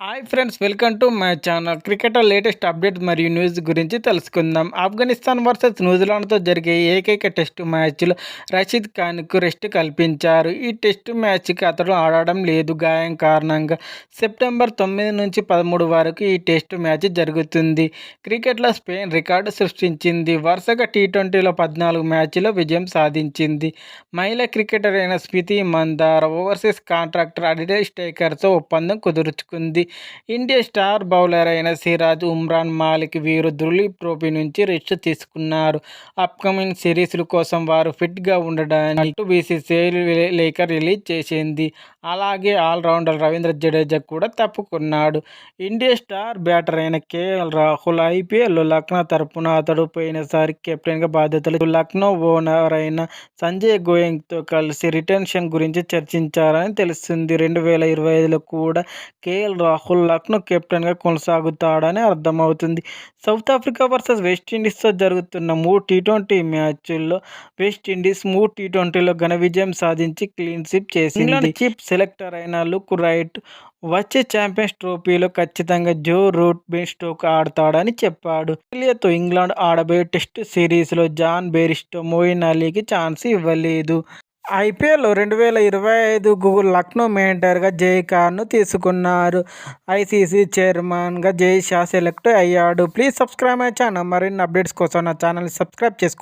Hi friends welcome to my channel. Cricketer latest update మరియు news గురించి తెలుసుకుందాం. Afghanistan versus న్యూజిలాండ్తో జరిగే ఏకైక టెస్టు మ్యాచ్లో రషీద్ ఖాన్కు రెస్ట్ కల్పించారు. ఈ టెస్టు మ్యాచ్కి అతడు ఆడడం లేదు. గాయం కారణంగా సెప్టెంబర్ తొమ్మిది నుంచి పదమూడు వరకు ఈ టెస్టు మ్యాచ్ జరుగుతుంది. క్రికెట్లో స్పెయిన్ రికార్డు సృష్టించింది. వరుసగా టీ ట్వంటీలో పద్నాలుగు మ్యాచ్లో విజయం సాధించింది. మహిళా క్రికెటర్ అయిన స్మితి మందార్ ఓవర్సీస్ కాంట్రాక్టర్ అడిడే స్టేకర్తో ఒప్పందం కుదుర్చుకుంది. ఇండియా స్టార్ బౌలర్ అయిన సిరాజ్ ఉమ్రాన్ మాలిక్ వీరు దులీప్ ట్రోఫీ నుంచి రెస్ట్ తీసుకున్నారు. అప్కమింగ్ సిరీస్ల కోసం వారు ఫిట్గా ఉండడానికి బీసీసీఐ లేఖ రిలీజ్ చేసింది. అలాగే ఆల్రౌండర్ రవీంద్ర జడేజా కూడా తప్పుకున్నాడు. ఇండియా స్టార్ బ్యాటర్ అయిన కేఎల్ రాహుల్ ఐపీఎల్ లక్నో తరపున అతడు పోయినసారి కెప్టెన్గా బాధ్యతలు లక్నో ఓనర్ అయిన సంజయ్ గోయంగ్తో కలిసి రిటెన్షన్ గురించి చర్చించారని తెలుస్తుంది. రెండు వేల ఇరవై ఐదులో కూడా కేఎల్ రాహుల్ లక్నో కెప్టెన్గా కొనసాగుతాడని అర్థమవుతుంది. సౌత్ ఆఫ్రికా వర్సెస్ వెస్టిండీస్తో జరుగుతున్న మూడు టీ ట్వంటీ మ్యాచ్ల్లో వెస్టిండీస్ మూడు టీ ట్వంటీలో ఘన విజయం సాధించి క్లీన్ స్విప్ చేసింది. చీఫ్ సెలెక్టర్ అయిన లుక్ రైట్ వచ్చే ఛాంపియన్స్ ట్రోఫీలో ఖచ్చితంగా జో రూట్ బెన్ స్టోక్ ఆడతాడని చెప్పాడు. ఆస్ట్రేలియాతో ఇంగ్లాండ్ ఆడబోయే టెస్ట్ సిరీస్లో జాన్ బెరిస్టో మోయిన్ అలీకి ఛాన్స్ ఇవ్వలేదు. ఐపీఎల్ రెండు వేల ఇరవై ఐదు లక్నో మేనేటర్గా జై ఖాన్ను తీసుకున్నారు. ఐసీసీ చైర్మన్గా జై షా సెలెక్ట్ అయ్యాడు. Please subscribe my channel. మరిన్ని అప్డేట్స్ కోసం నా ఛానల్ సబ్స్క్రైబ్ చేసుకోండి.